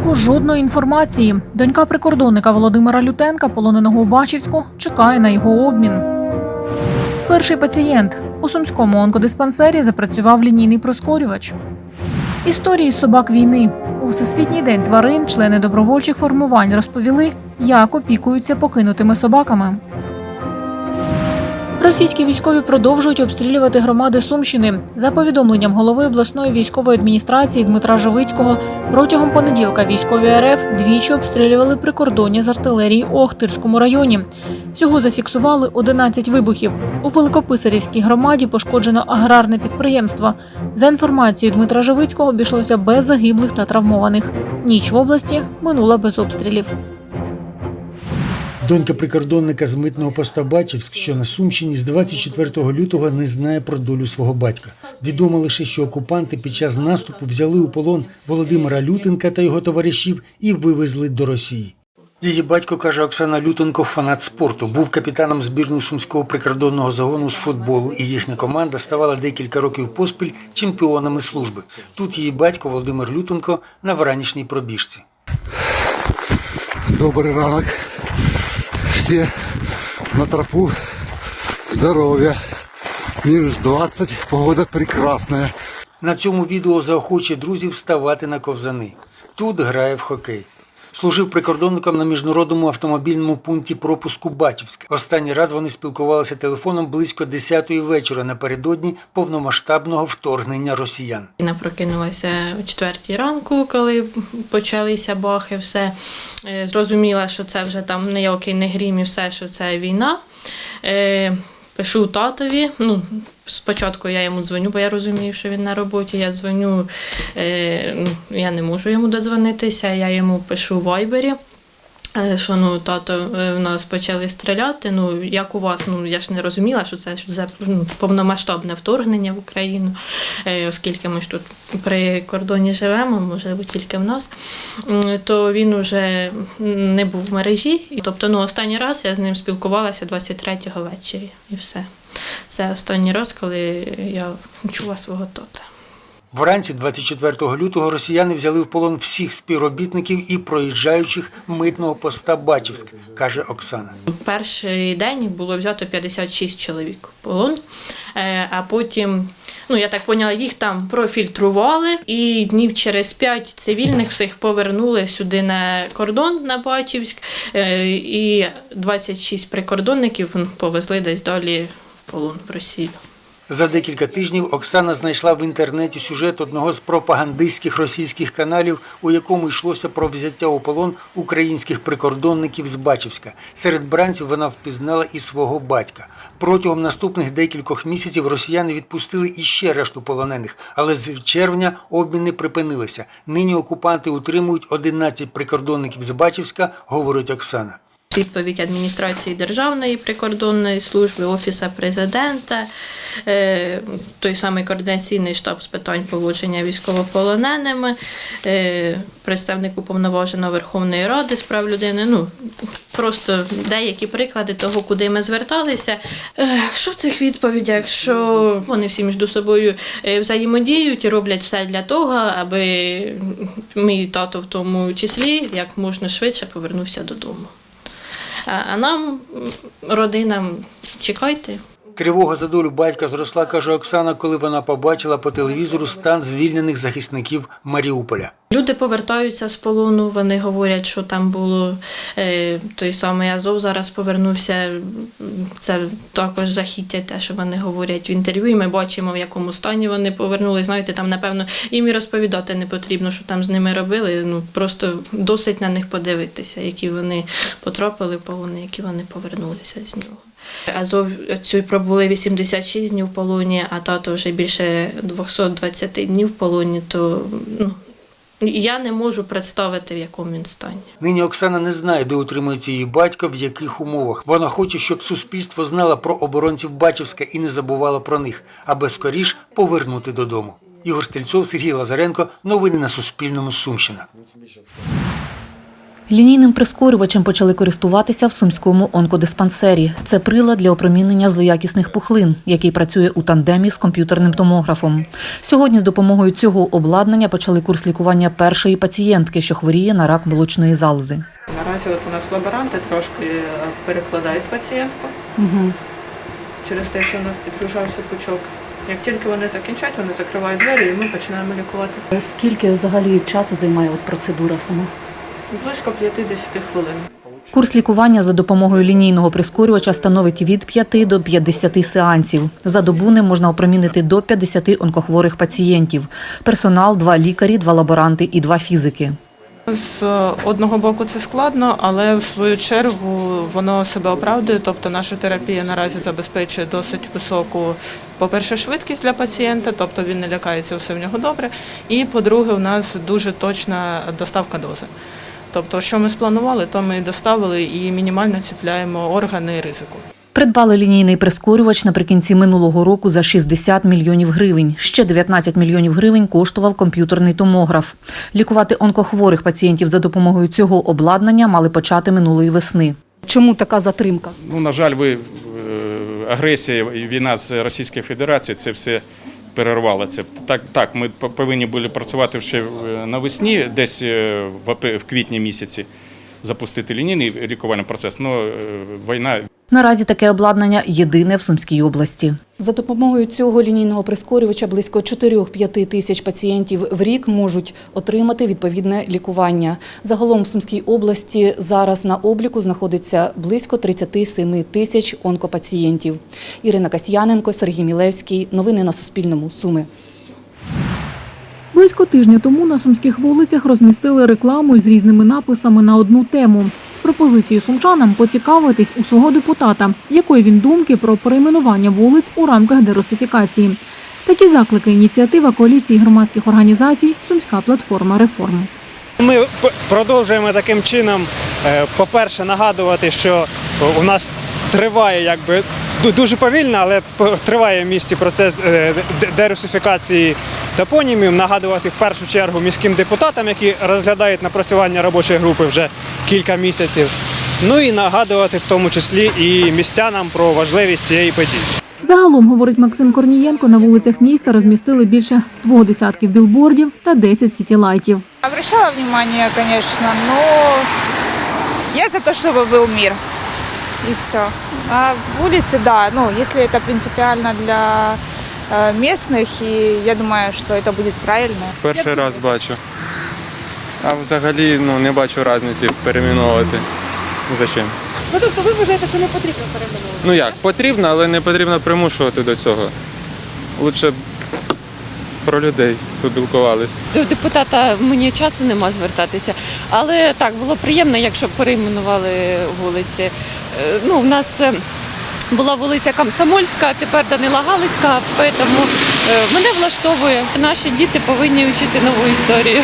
Фейсбуку жодної інформації. Донька прикордонника Володимира Лютенка, полоненого у Бачівську, чекає на його обмін. Перший пацієнт у сумському онкодиспансері запрацював лінійний проскорювач. Історії собак війни у всесвітній день тварин члени добровольчих формувань розповіли, як опікуються покинутими собаками. Російські військові продовжують обстрілювати громади Сумщини. За повідомленням голови обласної військової адміністрації Дмитра Живицького, протягом понеділка військові РФ двічі обстрілювали прикордоння з артилерії у Охтирському районі. Всього зафіксували 11 вибухів. У Великописарівській громаді пошкоджено аграрне підприємство. За інформацією Дмитра Живицького, обійшлося без загиблих та травмованих. Ніч в області минула без обстрілів. Донька прикордонника з митного поста Бачівськ, що на Сумщині, з 24 лютого не знає про долю свого батька. Відомо лише, що окупанти під час наступу взяли у полон Володимира Лютенка та його товаришів і вивезли до Росії. Її батько, каже Оксана Лютенко, фанат спорту. Був капітаном збірної сумського прикордонного загону з футболу, і їхня команда ставала декілька років поспіль чемпіонами служби. Тут її батько Володимир Лютенко на вранішній пробіжці. Добрий ранок. Всі на тропу. Здоров'я. Мінус 20. Погода прекрасна. На цьому відео заохочує друзів ставати на ковзани. Тут грає в хокей. Служив прикордонником на міжнародному автомобільному пункті пропуску Бачівськ. Останній раз вони спілкувалися телефоном близько 10-ї вечора напередодні повномасштабного вторгнення росіян. Я прокинулася о четвертій ранку, коли почалися бахи, все. Е, Зрозуміла, що це вже там ніякий не грім і все, що це війна. Пишу татові. Ну, спочатку я йому дзвоню, бо я розумію, що він на роботі. Я дзвоню, е, ну, я не можу йому додзвонитися, я йому пишу в вайбері. Е, Що ну тато е, в нас почали стріляти. Ну як у вас? Ну я ж не розуміла, що це це ну, повномасштабне вторгнення в Україну, е, оскільки ми ж тут при кордоні живемо, можливо, тільки в нас. То він уже не був в мережі. Тобто, ну останній раз я з ним спілкувалася 23-го ввечері, і все. Це останній раз, коли я чула свого тата. Вранці 24 лютого росіяни взяли в полон всіх співробітників і проїжджаючих митного поста Бачівськ, каже Оксана. Перший день було взято 56 чоловік в полон, Е, а потім, ну я так поняла, їх там профільтрували, і днів через п'ять цивільних всіх повернули сюди на кордон на Бачівськ, е, і 26 прикордонників повезли десь далі в полон в Росію. За декілька тижнів Оксана знайшла в інтернеті сюжет одного з пропагандистських російських каналів, у якому йшлося про взяття у полон українських прикордонників з Бачівська. Серед бранців вона впізнала і свого батька. Протягом наступних декількох місяців росіяни відпустили іще решту полонених, але з червня обміни припинилися. Нині окупанти утримують 11 прикордонників з Бачівська, говорить Оксана. Відповідь адміністрації Державної прикордонної служби, Офіса президента, е, той самий координаційний штаб з питань поводження військовополоненими, е, представник уповноваженого Верховної Ради з прав людини. Ну просто деякі приклади того, куди ми зверталися. Е, Що в цих відповідях? Що вони всі між собою взаємодіють і роблять все для того, аби мій тато в тому числі як можна швидше повернувся додому. А нам, родинам, чекайте. Тривога за долю батька зросла, каже Оксана, коли вона побачила по телевізору стан звільнених захисників Маріуполя. Люди повертаються з полону, вони говорять, що там було е, той самий Азов зараз повернувся. Це також жахіття, те, що вони говорять в інтерв'ю, і ми бачимо, в якому стані вони повернулись. Знаєте, там, напевно, їм і розповідати не потрібно, що там з ними робили. Ну просто досить на них подивитися, які вони потрапили в полон, які вони повернулися з нього. Азов цю пробули 86 днів в полоні, а тато вже більше 220 днів в полоні, то ну, я не можу представити, в якому він стані. Нині Оксана не знає, де утримується її батько, в яких умовах. Вона хоче, щоб суспільство знало про оборонців Бачівська і не забувало про них, аби скоріш повернути додому. Ігор Стельцов, Сергій Лазаренко. Новини на Суспільному. Сумщина. Лінійним прискорювачем почали користуватися в сумському онкодиспансері. Це прилад для опромінення злоякісних пухлин, який працює у тандемі з комп'ютерним томографом. Сьогодні з допомогою цього обладнання почали курс лікування першої пацієнтки, що хворіє на рак молочної залози. Наразі от у нас лаборанти трошки е, перекладають пацієнтку через те, що у нас підгружався пучок. Як тільки вони закінчать, вони закривають двері і ми починаємо лікувати. Скільки взагалі часу займає от процедура сама? Близько 50 хвилин. Курс лікування за допомогою лінійного прискорювача становить від 5 до 50 сеансів. За добу ним можна опромінити до 50 онкохворих пацієнтів. Персонал, два лікарі, два лаборанти і два фізики. З е, одного боку це складно, але в свою чергу воно себе оправдує. Тобто наша терапія наразі забезпечує досить високу, по-перше, швидкість для пацієнта, тобто він не лякається, все в нього добре. І по-друге, у нас дуже точна доставка дози. Тобто, що ми спланували, то ми доставили і мінімально ціпляємо органи ризику. Придбали лінійний прискорювач наприкінці минулого року за 60 мільйонів гривень. Ще 19 мільйонів гривень коштував комп'ютерний томограф. Лікувати онкохворих пацієнтів за допомогою цього обладнання мали почати минулої весни. Чому така затримка? Ну, на жаль, ви е, агресія і війна з Російською Федерацією це все перервало. Це так, так. Ми повинні були працювати ще е, навесні, десь е, в квітні місяці запустити лінійний лікувальний процес. але війна Наразі таке обладнання єдине в Сумській області. За допомогою цього лінійного прискорювача близько 4-5 тисяч пацієнтів в рік можуть отримати відповідне лікування. Загалом в Сумській області зараз на обліку знаходиться близько 37 тисяч онкопацієнтів. Ірина Касьяненко, Сергій Мілевський. Новини на Суспільному. Суми. Близько тижня тому на сумських вулицях розмістили рекламу із різними написами на одну тему з пропозицією сумчанам поцікавитись у свого депутата, якої він думки про перейменування вулиць у рамках дерусифікації. Такі заклики ініціатива коаліції громадських організацій Сумська платформа реформ. Ми продовжуємо таким чином, е, по-перше, нагадувати, що у нас триває якби дуже повільно, але триває в місті процес е, дерусифікації топонімів. Нагадувати в першу чергу міським депутатам, які розглядають напрацювання робочої групи вже кілька місяців. Ну і нагадувати в тому числі і містянам про важливість цієї події. Загалом, говорить Максим Корнієнко, на вулицях міста розмістили більше двох десятків білбордів та 10 сітілайтів. Обращала внимание, конечно, но я за то, чтобы был мир И все. А улицы, да, ну, если это принципиально для э, местных, и я думаю, что это будет правильно. Перший раз бачу. А взагалі ну, не бачу різниці перейменовувати. Зачем? Ну тобто ви вважаєте, що не потрібно перейменувати? Ну як, потрібно, але не потрібно примушувати до цього. Лучше б про людей поспілкувалися. До депутата мені часу нема звертатися, але так було приємно, якщо б перейменували вулиці. Е, Ну, у нас е, була вулиця Комсомольська, тепер Данила Галицька, тому е, мене влаштовує. Наші діти повинні вчити нову історію.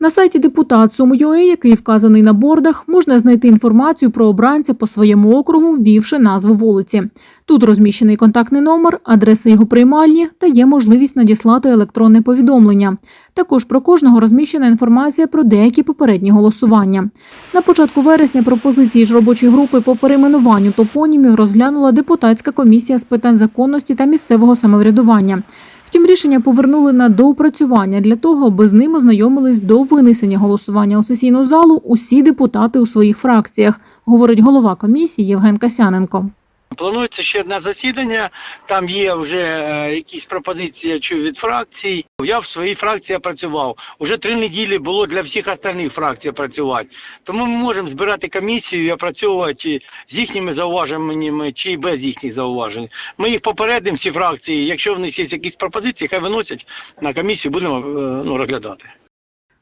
На сайті депутат Сум.ua, який вказаний на бордах, можна знайти інформацію про обранця по своєму округу, ввівши назву вулиці. Тут розміщений контактний номер, адреса його приймальні та є можливість надіслати електронне повідомлення. Також про кожного розміщена інформація про деякі попередні голосування. На початку вересня пропозиції ж робочої групи по перейменуванню топонімів розглянула депутатська комісія з питань законності та місцевого самоврядування. Втім, рішення повернули на доопрацювання для того, аби з ним ознайомились до винесення голосування у сесійну залу усі депутати у своїх фракціях, говорить голова комісії Євген Касяненко. Планується ще одне засідання. Там є вже е, якісь пропозиції чую від фракцій. Я в своїй фракції працював. Уже три неділі було для всіх остальних фракцій працювати. Тому ми можемо збирати комісію і опрацьовувати з їхніми зауваженнями чи без їхніх зауважень. Ми їх попередимо всі фракції. Якщо в них є якісь пропозиції, хай виносять на комісію, будемо е, ну, розглядати.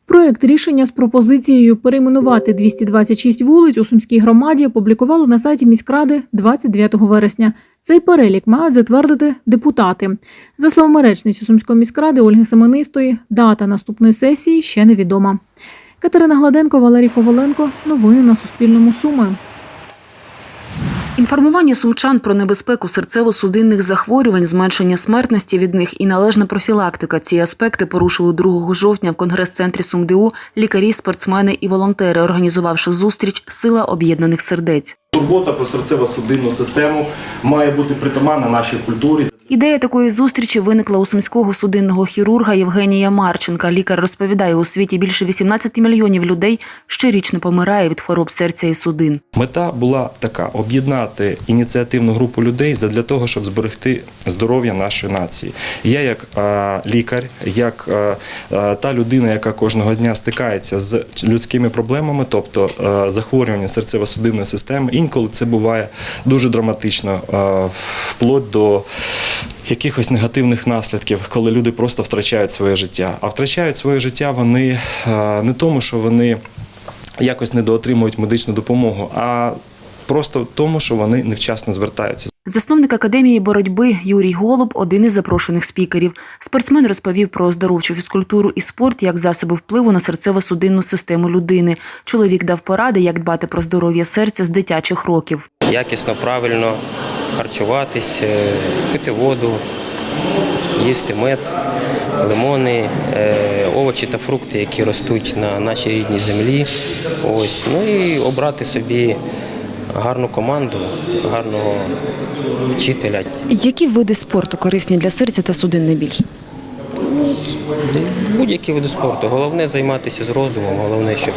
Проект рішення з пропозицією перейменувати 226 вулиць у Сумській громаді опублікували на сайті міськради 29 вересня. Цей перелік мають затвердити депутати. За словами речниці Сумської міськради Ольги Семенистої, дата наступної сесії ще невідома. Катерина Гладенко, Валерій Коваленко. Новини на Суспільному Суми. Інформування сумчан про небезпеку серцево-судинних захворювань, зменшення смертності від них і належна профілактика. Ці аспекти порушили 2 жовтня в конгрес-центрі СумДУ лікарі, спортсмени і волонтери, організувавши зустріч Сила об'єднаних сердець. Турбота про серцево-судинну систему має бути притаманна нашій культурі. Ідея такої зустрічі виникла у сумського судинного хірурга Євгенія Марченка. Лікар розповідає, у світі більше 18 мільйонів людей щорічно помирає від хвороб серця і судин. Мета була така: об'єднати ініціативну групу людей для того, щоб зберегти здоров'я нашої нації. Я, як лікар, як та людина, яка кожного дня стикається з людськими проблемами, тобто захворювання серцево-судинної системи, інколи це буває дуже драматично, вплоть до якихось негативних наслідків, коли люди просто втрачають своє життя. А втрачають своє життя вони е, не тому, що вони якось недоотримують медичну допомогу, а просто тому, що вони невчасно звертаються. Засновник академії боротьби Юрій Голуб один із запрошених спікерів. Спортсмен розповів про оздоровчу фізкультуру і спорт як засоби впливу на серцево-судинну систему людини. Чоловік дав поради, як дбати про здоров'я серця з дитячих років. якісно, правильно харчуватись, пити воду, їсти мед, лимони, е, овочі та фрукти, які ростуть на нашій рідній землі. Ось. Ну і обрати собі гарну команду, гарного вчителя. Які види спорту корисні для серця та судин найбільше? Будь-які види спорту. Головне займатися з розумом, головне, щоб,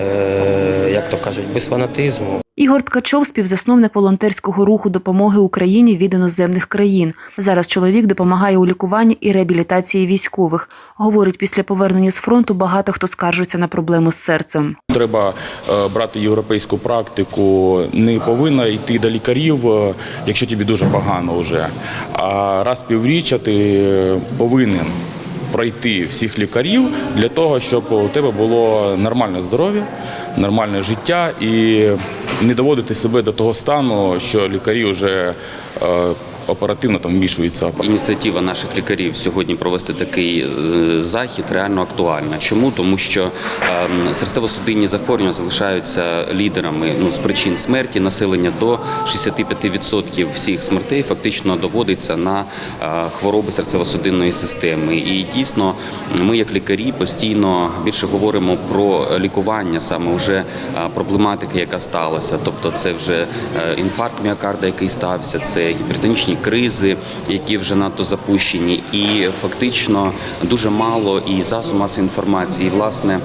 е, як то кажуть, без фанатизму. Ігор Ткачов, співзасновник волонтерського руху допомоги Україні від іноземних країн. Зараз чоловік допомагає у лікуванні і реабілітації військових. Говорить, після повернення з фронту багато хто скаржиться на проблеми з серцем. Треба е, брати європейську практику. Не повинна йти до лікарів, е, якщо тобі дуже погано вже. А раз півріччя ти е, повинен пройти всіх лікарів для того, щоб у тебе було нормальне здоров'я, нормальне життя і не доводити себе до того стану, що лікарі вже е, оперативно там вмішуються. Ініціатива наших лікарів сьогодні провести такий е, захід реально актуальна. Чому? Тому що е, серцево-судинні захворювання залишаються лідерами ну, з причин смерті населення до 65% всіх смертей фактично доводиться на е, хвороби серцево-судинної системи. І дійсно, ми, як лікарі, постійно більше говоримо про лікування саме вже е, проблематики, яка сталася. Тобто, це вже інфаркт міокарда, який стався, це гіпертонічні кризи, які вже надто запущені, і фактично дуже мало і засоб масової інформації. І, власне,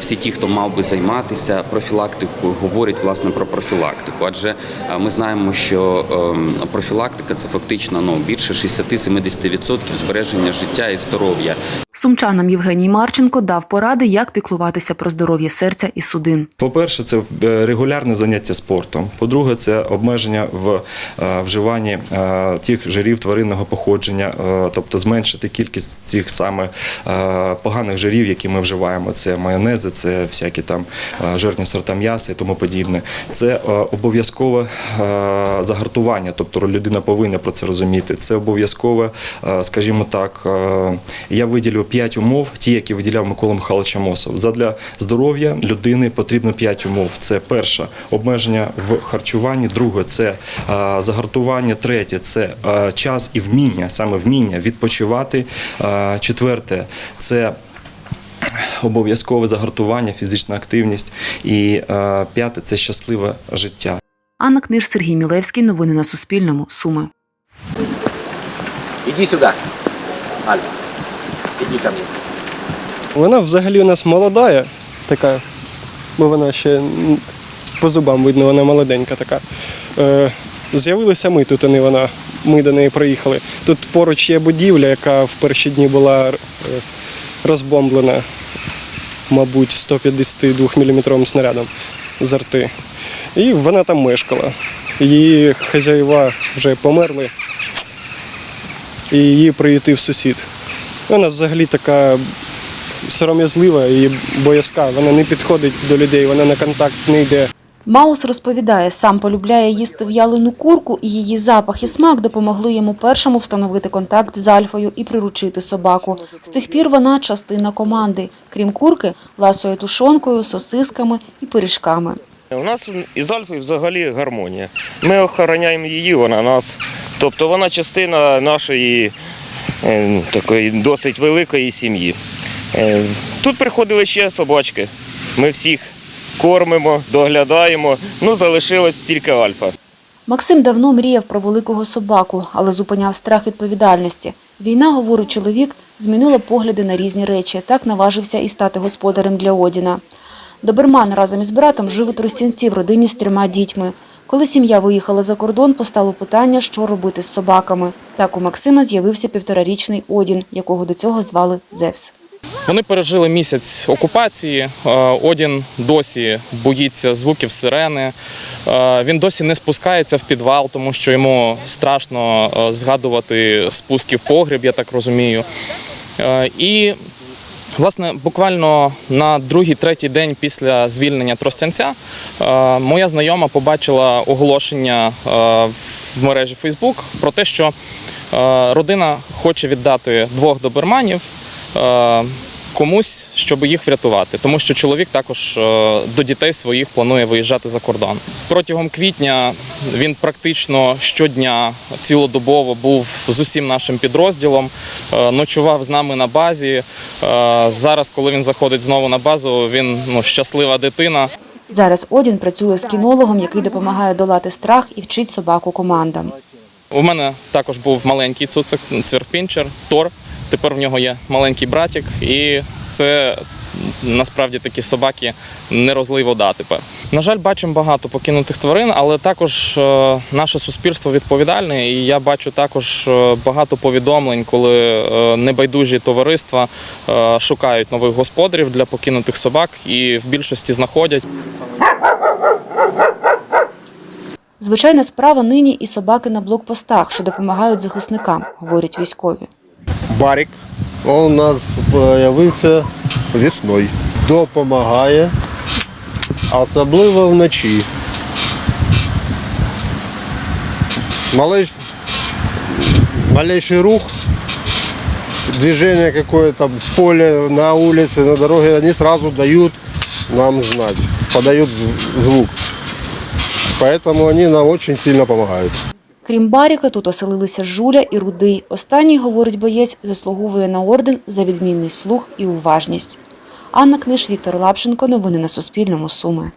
всі ті, хто мав би займатися профілактикою, говорять власне про профілактику. Адже е, ми знаємо, що ем, профілактика це фактично ну більше 60-70% збереження життя і здоров'я. Сумчанам Євгеній Марченко дав поради, як піклуватися про здоров'я серця і судин. По-перше, це е, регулярне заняття спортом. По-друге, це обмеження в е, вживанні е, тих жирів тваринного походження, тобто зменшити кількість цих саме поганих жирів, які ми вживаємо. Це майонези, це всякі там жирні сорта м'яса і тому подібне. Це обов'язкове загартування, тобто людина повинна про це розуміти. Це обов'язкове, скажімо так, я виділю п'ять умов, ті, які виділяв Микола Михайлович Амосов. Задля здоров'я людини потрібно п'ять умов. Це перше обмеження в харчуванні, друге це загартування, третє це час і вміння, саме вміння відпочивати. Четверте це обов'язкове загартування, фізична активність. І п'яте це щасливе життя. Анна Книж, Сергій Мілевський. Новини на Суспільному. Суми. Иди сюда. Альба, ко мне. Вона взагалі у нас молода, така, бо вона ще по зубам видно, вона молоденька така. Е, з'явилися ми тут, а не вона. Ми до неї приїхали. Тут поруч є будівля, яка в перші дні була е, розбомблена, мабуть, 152 мм снарядом з арти. І вона там мешкала. Її хазяїва вже померли, і її приютив сусід. Вона взагалі така сором'язлива і боязка. Вона не підходить до людей, вона на контакт не йде. Маус розповідає, сам полюбляє їсти в'ялену курку, і її запах і смак допомогли йому першому встановити контакт з Альфою і приручити собаку. З тих пір вона частина команди. Крім курки, ласує тушонкою, сосисками і пиріжками. У нас із Альфою взагалі гармонія. Ми охороняємо її, вона нас. Тобто вона частина нашої е, такої досить великої сім'ї. Е, Тут приходили ще собачки. Ми всіх кормимо, доглядаємо. Ну, залишилось тільки Альфа. Максим давно мріяв про великого собаку, але зупиняв страх відповідальності. Війна, говорить чоловік, змінила погляди на різні речі. Так наважився і стати господарем для Одіна. Доберман разом із братом жив у Тростянці в родині з трьома дітьми. Коли сім'я виїхала за кордон, постало питання, що робити з собаками. Так у Максима з'явився півторарічний Одін, якого до цього звали Зевс. Вони пережили місяць окупації. Е, Одін досі боїться звуків сирени. Е, Він досі не спускається в підвал, тому що йому страшно е, згадувати спуски в погріб, я так розумію. І Власне, буквально на другий-третій день після звільнення Тростянця е, моя знайома побачила оголошення е, в мережі Facebook про те, що е, родина хоче віддати двох доберманів комусь, щоб їх врятувати, тому що чоловік також до дітей своїх планує виїжджати за кордон. Протягом квітня він практично щодня цілодобово був з усім нашим підрозділом, е, ночував з нами на базі. Е, Зараз, коли він заходить знову на базу, він ну, щаслива дитина. Зараз Одін працює з кінологом, який допомагає долати страх і вчить собаку командам. У мене також був маленький цуцик, цвірпінчер, Тор. Тепер в нього є маленький братик, і це насправді такі собаки не розлий вода тепер. На жаль, бачимо багато покинутих тварин, але також е, наше суспільство відповідальне, і я бачу також е, багато повідомлень, коли е, небайдужі товариства шукають нових господарів для покинутих собак і в більшості знаходять. Звичайна справа нині і собаки на блокпостах, що допомагають захисникам, говорять військові. Барик. Он у нас з'явився весною. Допомагає, особливо вночі. Малеш... Малейший рух, движение какое-то в поле, на улице, на дороге, они сразу дают нам знать, подают звук. Поэтому они нам очень сильно помогают. Крім Баріка, тут оселилися Жуля і Рудий. Останній, говорить боєць, заслуговує на орден за відмінний слух і уважність. Анна Книж, Віктор Лапшенко. Новини на Суспільному. Суми.